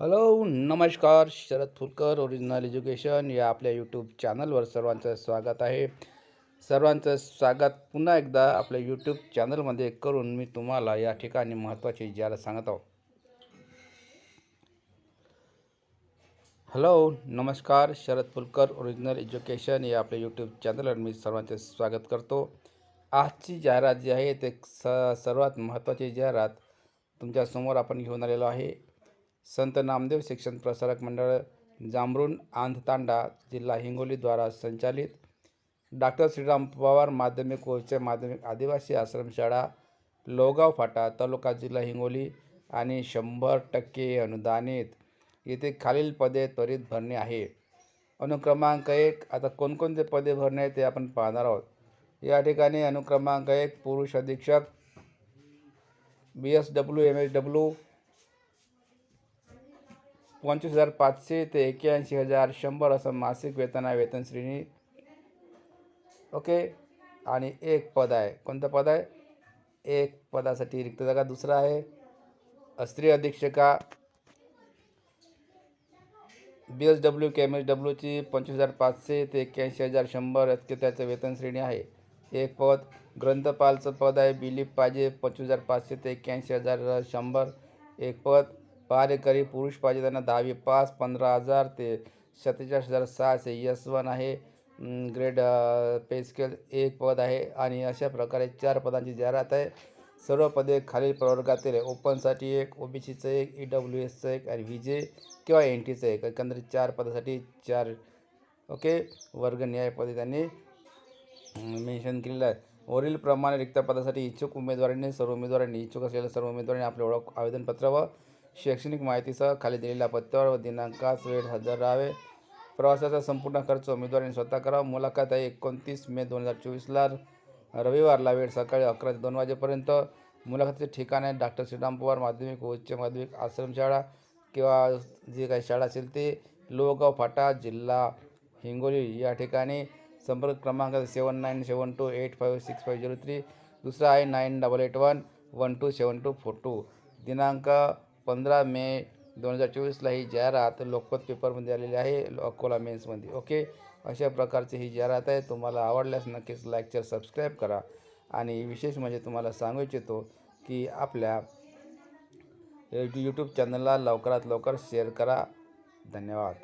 Hello नमस्कार Sharad Phulkar original education या आपल्या यूट्यूब चॅनलवर सर्वांचं स्वागत आहे. सर्वांचं स्वागत पुन्हा एकदा आपल्या यूट्यूब चॅनलमध्ये करून मी तुम्हाला या ठिकाणी महत्त्वाची जाहिरात सांगत आहो हॅलो नमस्कार शरद फुलकर ओरिजिनल एज्युकेशन या आपल्या यूट्यूब चॅनलवर मी सर्वांचे स्वागत करतो. आजची जाहिरात जी आहे ते स सर्वात महत्त्वाची जाहिरात तुमच्यासमोर आपण घेऊन आलेलो आहे. संत नामदेव शिक्षण प्रसारक मंडळ जांभरुण आंधतांडा जिल्हा हिंगोलीद्वारा संचालित डॉक्टर श्रीराम पवार माध्यमिक उच्च माध्यमिक आदिवासी आश्रमशाळा लोगाव फाटा तालुका जिल्हा हिंगोली आणि शंभर टक्के अनुदानित. येथे खालील पदे त्वरित भरणे आहे. अनुक्रमांक एक आता कोणकोणते पदे भरणे आहे ते आपण पाहणार आहोत. या ठिकाणी अनुक्रमांक एक पुरुष अधीक्षक B S W M S W पंचवीस हजार पाचशे ते एक्याऐंशी हजार शंभर असं मासिक वेतन आहे वेतन श्रेणी. ओके आणि एक पद आहे. कोणतं पद आहे? एक पदासाठी रिक्त जागा दुसरा आहे. स्त्री अधीक्षका. B S W K M S डब्ल्यूची पंचवीस हजार पाचशे ते एक्क्याऐंशी हजार शंभर इतके त्याचं वेतन श्रेणी आहे. एक पद. ग्रंथपालचं पद आहे. बिलीप पाहिजे. पंचवीस हजार पाचशे ते एक्क्याऐंशी हजार शंभर. एक पद. पारेकरी पुरुष पाहिजे त्यांना दहावी पास पंधरा हजार ते सत्तेचाळीस हजार सहाशे यस वन आहे. ग्रेड पेस्केल एक पद आहे आणि अशा प्रकारे चार पदांची जाहिरात आहे. सर्व पदे खालील प्रवर्गातील आहे. ओपनसाठी एक ओ बी सीचं एक ई डब्ल्यू एसचं एक आणि व्ही जे किंवा एन टीचं एक. एकंदरीत चार पदासाठी चार ओके वर्ग पदे त्यांनी मेन्शन केलेलं आहे. वरीलप्रमाणे रिक्त पदासाठी इच्छुक उमेदवारांनी सर्व उमेदवारांनी इच्छुक असलेल्या सर्व उमेदवारांनी आपले ओळख आवेदनपत्र व शैक्षणिक माहितीसह खाली दिलेल्या पत्त्यावर व दिनांकास वेळ हजर राहावे. प्रवासाचा संपूर्ण खर्च उमेदवारांनी स्वतः करावा. मुलाखत आहे एकोणतीस मे दोन हजार चोवीसला. रविवारला वेळ सकाळी अकरा ते दोन वाजेपर्यंत. मुलाखतीचे ठिकाण आहे डॉक्टर श्रीराम पवार माध्यमिक व उच्च माध्यमिक आश्रमशाळा किंवा जे काही शाळा असेल ते लोहगाव फाटा जिल्हा हिंगोली या ठिकाणी. संपर्क क्रमांक seven nine seven two eight five six five zero three. दुसरा आहे nine double eight one one two seven two four two. दिनांक पंधरा मे दोन हजार चोवीसला ही जाहिरात लोकमत पेपरमध्ये आलेली आहे अकोला मेन्समध्ये. ओके? अशा प्रकारची ही जाहिरात आहे. तुम्हाला आवडल्यास नक्कीच लाईकच्या सबस्क्राईब करा. आणि विशेष म्हणजे तुम्हाला सांगू इच्छितो की आपल्या यूट्यूब चॅनलला लवकरात लवकर शेअर करा. धन्यवाद.